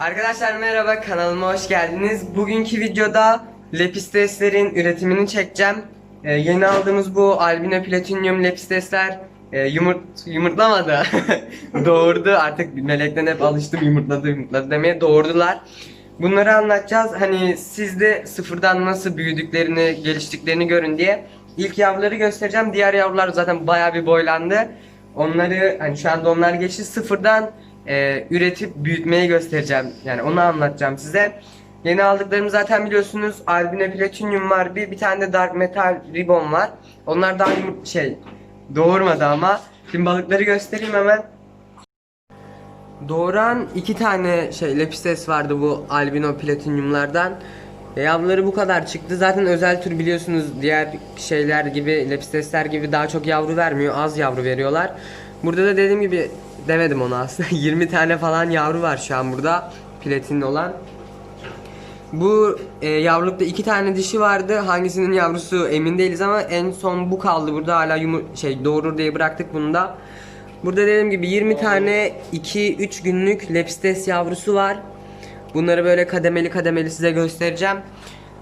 Arkadaşlar merhaba kanalıma hoş geldiniz. Bugünkü videoda Lepisteslerin üretimini çekeceğim. Ee, yeni aldığımız bu albino platinyum lepistesler e, yumurt yumurtlamadı. Doğurdu artık melekten hep alıştım yumurtladı yumurtladı demeye doğurdular. Bunları anlatacağız. Hani siz de sıfırdan nasıl büyüdüklerini, geliştiklerini görün diye. İlk yavruları göstereceğim. Diğer yavrular zaten bayağı bir boylandı. Onları hani şu anda onlar geçti. Sıfırdan e, üretip büyütmeyi göstereceğim. Yani onu anlatacağım size. Yeni aldıklarımı zaten biliyorsunuz. Albino Platinum var bir, bir tane de Dark Metal Ribbon var. Onlar daha şey doğurmadı ama. Şimdi balıkları göstereyim hemen. Doğuran iki tane şey lepistes vardı bu albino platinyumlardan. Yavruları bu kadar çıktı. Zaten özel tür biliyorsunuz diğer şeyler gibi lepistesler gibi daha çok yavru vermiyor. Az yavru veriyorlar. Burada da dediğim gibi demedim onu aslında. 20 tane falan yavru var şu an burada. Platin olan. Bu e, yavrulukta iki tane dişi vardı. Hangisinin yavrusu emin değiliz ama en son bu kaldı burada. Hala yumur şey doğurur diye bıraktık bunu da. Burada dediğim gibi 20 tane 2-3 günlük lepistes yavrusu var. Bunları böyle kademeli kademeli size göstereceğim.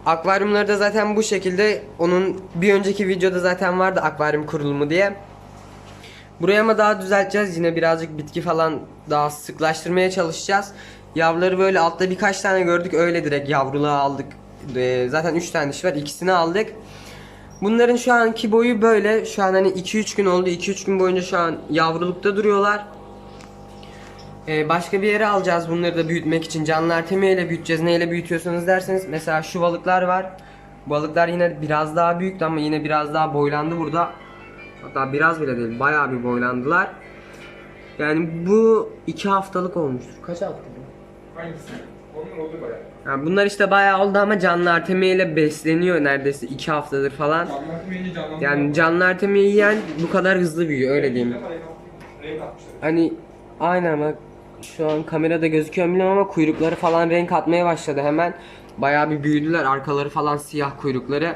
Akvaryumları da zaten bu şekilde. Onun bir önceki videoda zaten vardı akvaryum kurulumu diye. Buraya ama daha düzelteceğiz. Yine birazcık bitki falan daha sıklaştırmaya çalışacağız. Yavruları böyle altta birkaç tane gördük. Öyle direkt yavruluğa aldık. Ee, zaten 3 tane dişi var. ikisini aldık. Bunların şu anki boyu böyle. Şu an hani 2-3 gün oldu. 2-3 gün boyunca şu an yavrulukta duruyorlar. Ee, başka bir yere alacağız bunları da büyütmek için. Canlı artemiye ile büyüteceğiz. Neyle büyütüyorsunuz derseniz. Mesela şu balıklar var. Balıklar yine biraz daha büyüktü ama yine biraz daha boylandı burada. Hatta biraz bile değil. Bayağı bir boylandılar. Yani bu iki haftalık olmuştur. Kaç hafta bu? Hangisi? Onun oldu bayağı. Yani bunlar işte bayağı oldu ama canlı artemiye ile besleniyor neredeyse iki haftadır falan. Yani canlı artemiye yiyen bu kadar hızlı büyüyor öyle diyeyim. Hani aynen bak şu an kamerada gözüküyor bilmiyorum ama kuyrukları falan renk atmaya başladı hemen. Bayağı bir büyüdüler arkaları falan siyah kuyrukları.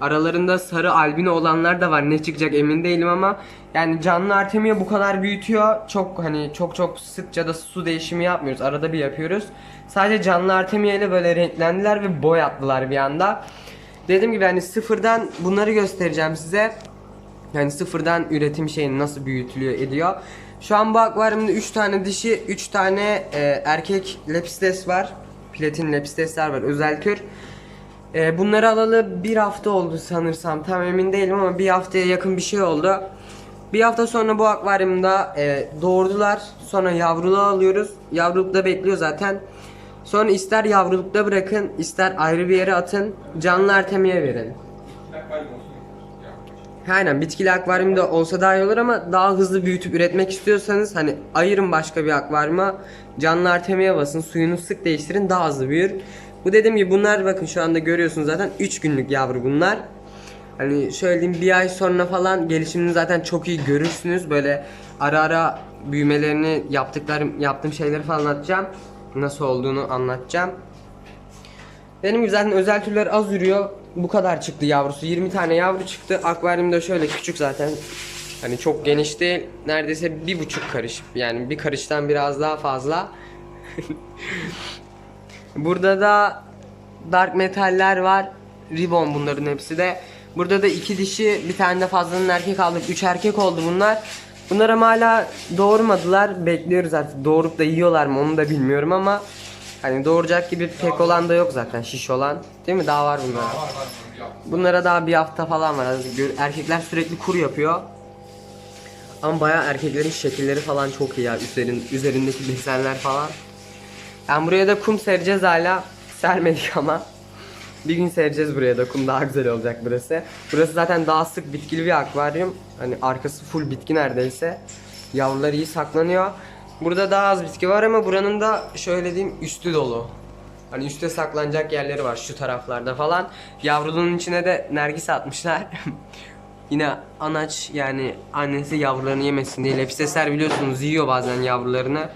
Aralarında sarı albino olanlar da var ne çıkacak emin değilim ama yani canlı artemiye bu kadar büyütüyor. Çok hani çok çok sıkça da su değişimi yapmıyoruz. Arada bir yapıyoruz. Sadece canlı artemiye ile böyle renklendiler ve boy attılar bir anda. Dediğim gibi hani sıfırdan bunları göstereceğim size. Yani sıfırdan üretim şeyini nasıl büyütülüyor ediyor. Şu an bu akvaryumda 3 tane dişi, 3 tane e, erkek lepistes var. Platin lepistesler var özel tür. E, bunları alalı bir hafta oldu sanırsam. Tam emin değilim ama bir haftaya yakın bir şey oldu. Bir hafta sonra bu akvaryumda e, doğurdular. Sonra yavruluğa alıyoruz. Yavrulukta bekliyor zaten. Sonra ister yavrulukta bırakın, ister ayrı bir yere atın. Canlı artemiye verin. Aynen bitkili akvaryumda olsa daha iyi olur ama daha hızlı büyütüp üretmek istiyorsanız hani ayırın başka bir akvaryuma canlı artemiye basın suyunu sık değiştirin daha hızlı büyür. Bu dediğim gibi bunlar bakın şu anda görüyorsunuz zaten 3 günlük yavru bunlar. Hani şöyle diyeyim bir ay sonra falan gelişimini zaten çok iyi görürsünüz. Böyle ara ara büyümelerini yaptıklarım yaptığım şeyleri falan anlatacağım. Nasıl olduğunu anlatacağım. Benim gibi zaten özel türler az ürüyor. Bu kadar çıktı yavrusu. 20 tane yavru çıktı. Akvaryumda şöyle küçük zaten. Hani çok geniş değil. Neredeyse bir buçuk karış. Yani bir karıştan biraz daha fazla. Burada da dark metaller var. Ribbon bunların hepsi de. Burada da iki dişi, bir tane de fazlanın erkek aldık. Üç erkek oldu bunlar. Bunlar ama hala doğurmadılar. Bekliyoruz artık. Doğurup da yiyorlar mı onu da bilmiyorum ama hani doğuracak gibi pek olan da yok zaten şiş olan. Değil mi? Daha var bunlara. Bunlara daha bir hafta falan var. Erkekler sürekli kur yapıyor. Ama bayağı erkeklerin şekilleri falan çok iyi ya. Üzerin, üzerindeki desenler falan. Yani buraya da kum sereceğiz hala. Sermedik ama. Bir gün sereceğiz buraya da kum daha güzel olacak burası. Burası zaten daha sık bitkili bir akvaryum. Hani arkası full bitki neredeyse. Yavrular iyi saklanıyor. Burada daha az bitki var ama buranın da şöyle diyeyim üstü dolu. Hani üstte saklanacak yerleri var şu taraflarda falan. Yavruluğun içine de nergis atmışlar. Yine anaç yani annesi yavrularını yemesin diye. Lepistesler biliyorsunuz yiyor bazen yavrularını.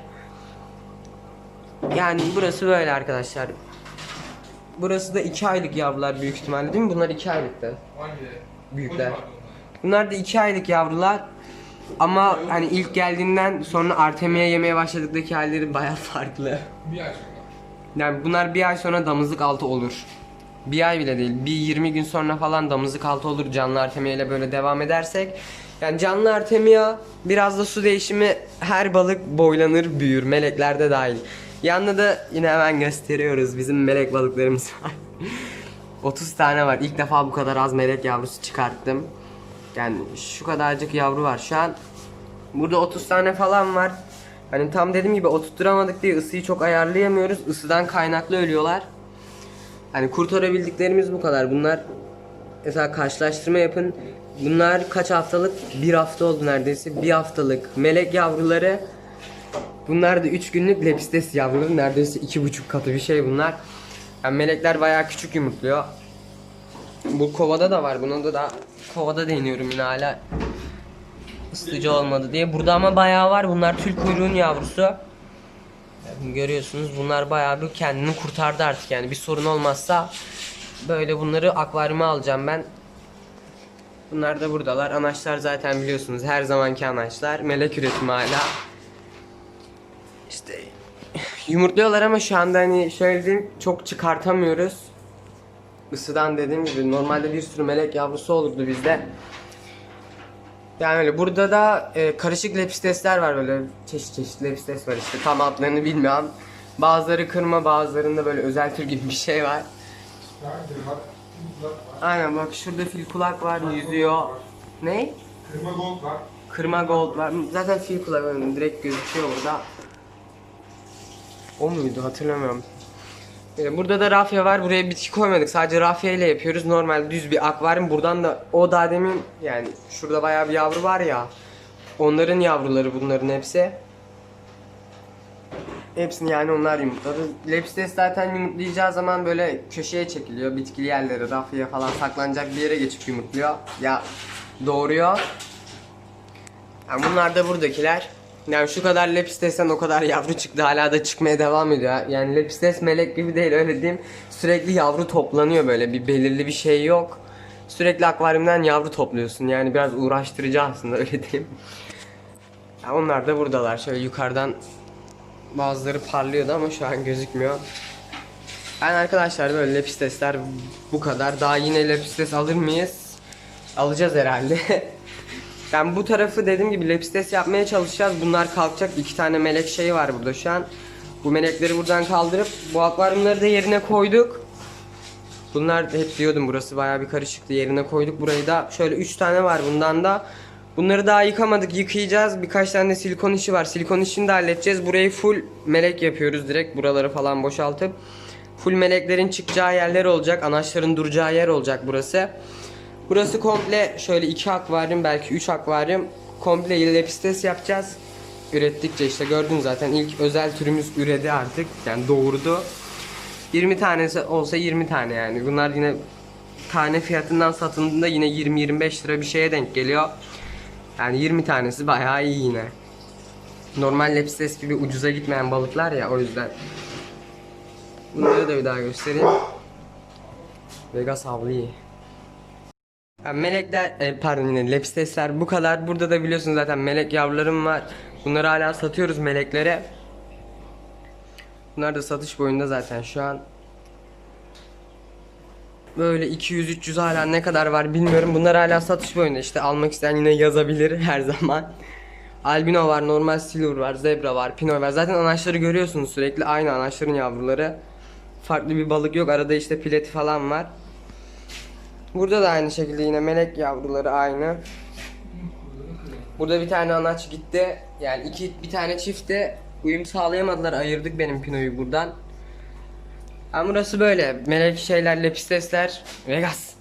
Yani burası böyle arkadaşlar. Burası da 2 aylık yavrular büyük ihtimalle değil mi? Bunlar 2 aylıktı. Büyükler. Bunlar da 2 aylık yavrular. Ama hani ilk geldiğinden sonra artemiye yemeye başladıkları halleri baya farklı. Bir ay sonra. Yani bunlar bir ay sonra damızlık altı olur. Bir ay bile değil. Bir 20 gün sonra falan damızlık altı olur canlı artemia ile böyle devam edersek. Yani canlı artemia biraz da su değişimi her balık boylanır büyür. Meleklerde dahil. Yanında da yine hemen gösteriyoruz. Bizim melek balıklarımız var. 30 tane var. İlk defa bu kadar az melek yavrusu çıkarttım. Yani şu kadarcık yavru var. Şu an burada 30 tane falan var. Hani tam dediğim gibi oturtturamadık diye ısıyı çok ayarlayamıyoruz. Isıdan kaynaklı ölüyorlar. Hani kurtarabildiklerimiz bu kadar. Bunlar mesela karşılaştırma yapın. Bunlar kaç haftalık? Bir hafta oldu neredeyse. Bir haftalık melek yavruları. Bunlar da 3 günlük lepistes yavruları. Neredeyse iki buçuk katı bir şey bunlar. Yani melekler bayağı küçük yumurtluyor. Bu kovada da var. Buna da da kovada deniyorum yine hala ısıtıcı olmadı diye. Burada ama bayağı var. Bunlar tül kuyruğun yavrusu. Görüyorsunuz bunlar bayağı bir kendini kurtardı artık yani bir sorun olmazsa böyle bunları akvaryuma alacağım ben. Bunlar da buradalar. Anaçlar zaten biliyorsunuz her zamanki anaçlar. Melek üretimi hala. İşte yumurtluyorlar ama şu anda hani şöyle diyeyim çok çıkartamıyoruz. Isıdan dediğim gibi normalde bir sürü melek yavrusu olurdu bizde. Yani öyle burada da e, karışık lepistesler var böyle çeşit çeşit lepistes var işte tam adlarını bilmiyorum. Bazıları kırma bazılarında böyle özel tür gibi bir şey var. Aynen bak şurada fil kulak var yüzüyor. Ne? Kırma gold var. Kırma gold var. Zaten fil kulak direkt gözüküyor burada. O muydu hatırlamıyorum. Ee, Burada da rafya var. Buraya bitki koymadık. Sadece rafya ile yapıyoruz. Normal düz bir akvaryum. Buradan da o daha demin yani şurada bayağı bir yavru var ya. Onların yavruları bunların hepsi. Hepsini yani onlar yumurtladı. Lepistes zaten yumurtlayacağı zaman böyle köşeye çekiliyor. Bitkili yerlere, rafyaya falan saklanacak bir yere geçip yumurtluyor. Ya doğuruyor. Yani bunlar da buradakiler. Yani şu kadar lepistesten o kadar yavru çıktı hala da çıkmaya devam ediyor. Yani lepistes melek gibi değil öyle diyeyim. Sürekli yavru toplanıyor böyle bir belirli bir şey yok. Sürekli akvaryumdan yavru topluyorsun yani biraz uğraştırıcı aslında öyle diyeyim. Ya onlar da buradalar şöyle yukarıdan bazıları parlıyordu ama şu an gözükmüyor. Ben arkadaşlar böyle lepistesler bu kadar. Daha yine lepistes alır mıyız? Alacağız herhalde. Ben bu tarafı dediğim gibi lepistes yapmaya çalışacağız. Bunlar kalkacak. İki tane melek şey var burada şu an. Bu melekleri buradan kaldırıp bu akvaryumları da yerine koyduk. Bunlar hep diyordum burası bayağı bir karışıktı. Yerine koyduk burayı da. Şöyle 3 tane var bundan da. Bunları daha yıkamadık. Yıkayacağız. Birkaç tane silikon işi var. Silikon işini de halledeceğiz. Burayı full melek yapıyoruz direkt. Buraları falan boşaltıp. Full meleklerin çıkacağı yerler olacak. Anaçların duracağı yer olacak burası. Burası komple şöyle iki akvaryum belki üç akvaryum komple lepistes yapacağız. Ürettikçe işte gördün zaten ilk özel türümüz üredi artık yani doğurdu. 20 tanesi olsa 20 tane yani. Bunlar yine tane fiyatından satıldığında yine 20-25 lira bir şeye denk geliyor. Yani 20 tanesi bayağı iyi yine. Normal lepistes gibi ucuza gitmeyen balıklar ya o yüzden. Bunları da bir daha göstereyim. Vegas havlı. Melekler, e, pardon yine lepistesler bu kadar. Burada da biliyorsunuz zaten melek yavrularım var. Bunları hala satıyoruz meleklere. Bunlar da satış boyunda zaten şu an. Böyle 200-300 hala ne kadar var bilmiyorum. Bunlar hala satış boyunda. İşte almak isteyen yine yazabilir her zaman. Albino var, normal silver var, zebra var, pino var. Zaten anaçları görüyorsunuz sürekli aynı anaçların yavruları. Farklı bir balık yok. Arada işte pileti falan var. Burada da aynı şekilde yine melek yavruları aynı. Burada bir tane anaç gitti. Yani iki bir tane çifte uyum sağlayamadılar. Ayırdık benim pinoyu buradan. Ama burası böyle. Melek şeyler, lepistesler. Vegas.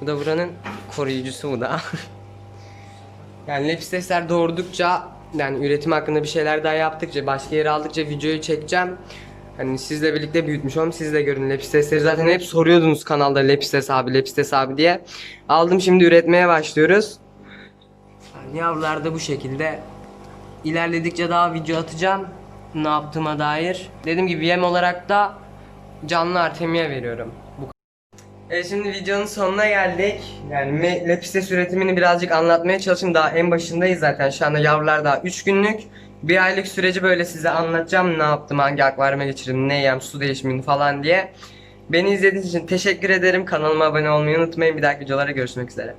Bu da buranın koruyucusu bu da. yani lepistesler doğurdukça yani üretim hakkında bir şeyler daha yaptıkça başka yere aldıkça videoyu çekeceğim. Hani sizle birlikte büyütmüş olalım. Siz de görün lepistesleri. Zaten hep soruyordunuz kanalda lepistes abi, lepistes abi diye. Aldım şimdi üretmeye başlıyoruz. Yani yavrular da bu şekilde. İlerledikçe daha video atacağım. Ne yaptığıma dair. Dediğim gibi yem olarak da canlı artemia veriyorum. Bu Evet şimdi videonun sonuna geldik. Yani lepistes üretimini birazcık anlatmaya çalışayım. Daha en başındayız zaten. Şu anda yavrular daha 3 günlük. Bir aylık süreci böyle size anlatacağım ne yaptım, hangi akvaryuma geçirdim, ne yem, su değişimini falan diye. Beni izlediğiniz için teşekkür ederim. Kanalıma abone olmayı unutmayın. Bir dahaki videolara görüşmek üzere.